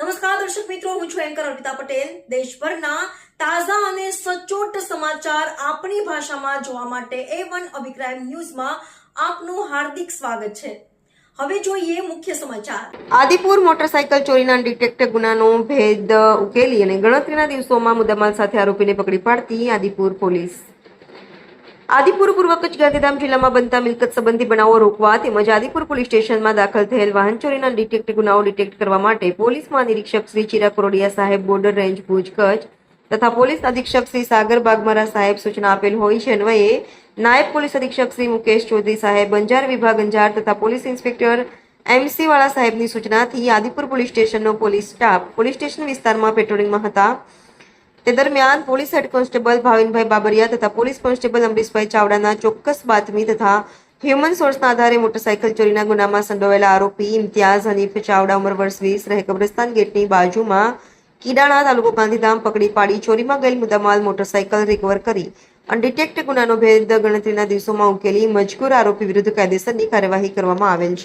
નમસ્કાર, દર્શક મિત્રો, હું છું એન્કર અર્પિતા પટેલ. દેશભરના તાજા અને સચોટ સમાચાર આપણી ભાષામાં જોવા માટે એ વન અભિક્રાઇમ ન્યૂઝમાં આપનું હાર્દિક સ્વાગત છે. હવે જોઈએ મુખ્ય સમાચાર. આદિપુર મોટરસાયકલ ચોરીના ડિટેક્ટ ગુનાનો ભેદ ઉકેલી અને ગણતરીના દિવસોમાં મુદ્દામાલ સાથે આરોપીને પકડી પાડતી આદિપુર પોલીસ. આદિપુર પૂર્વ કચ્છ ગાંધીધામ જિલ્લામાં બનતા મિલકત સંબંધી બનાવો રોકવા તેમજ આદિપુર પોલીસ સ્ટેશનમાં દાખલ થયેલ વાહન ચોરીના ડિટેક્ટ ગુનાઓ ડિટેક્ટ કરવા માટે પોલીસ મહાનિરીક્ષક શ્રી ચિરાગ કોરોડિયા સાહેબ બોર્ડર રેન્જ ભુજ કચ્છ તથા પોલીસ અધિક્ષક શ્રી સાગર બાગમારા સાહેબ સૂચના આપેલ હોય છે. અન્વયે નાયબ પોલીસ અધિક્ષક શ્રી મુકેશ ચૌધરી સાહેબ અંજાર વિભાગ અંજાર તથા પોલીસ ઇન્સ્પેક્ટર એમસી વાળા સાહેબની સૂચનાથી આદિપુર પોલીસ સ્ટેશનનો પોલીસ સ્ટાફ પોલીસ સ્ટેશન વિસ્તારમાં પેટ્રોલિંગમાં હતા. તે દરમિયાન police head constable Bhavinbhai Babariya તથા પોલીસ કોન્સ્ટેબલ અમરીશભાઈ ચાવડાના ચોક્કસ બાતમી તથા હ્યુમન સોર્સના આધારે મોટરસાયકલ ચોરીના ગુનામાં સંડોવાયેલા આરોપી ઇમ્તિયાઝ હનીફ ચાવડા ઉંમર વર્ષ વીસ રહે કબ્રસ્તાન ગેટની બાજુમાં કીડાણા તાલુકો ગાંધીધામ પકડી પાડી ચોરીમાં ગયેલ મુદ્દામાલ મોટરસાયકલ રિકવર કરી અનડિટેક્ટ ગુનાનો ભેદ ગણતરીના દિવસોમાં ઉકેલી મજકૂર આરોપી વિરુદ્ધ કાયદેસરની કાર્યવાહી કરવામાં આવેલ છે.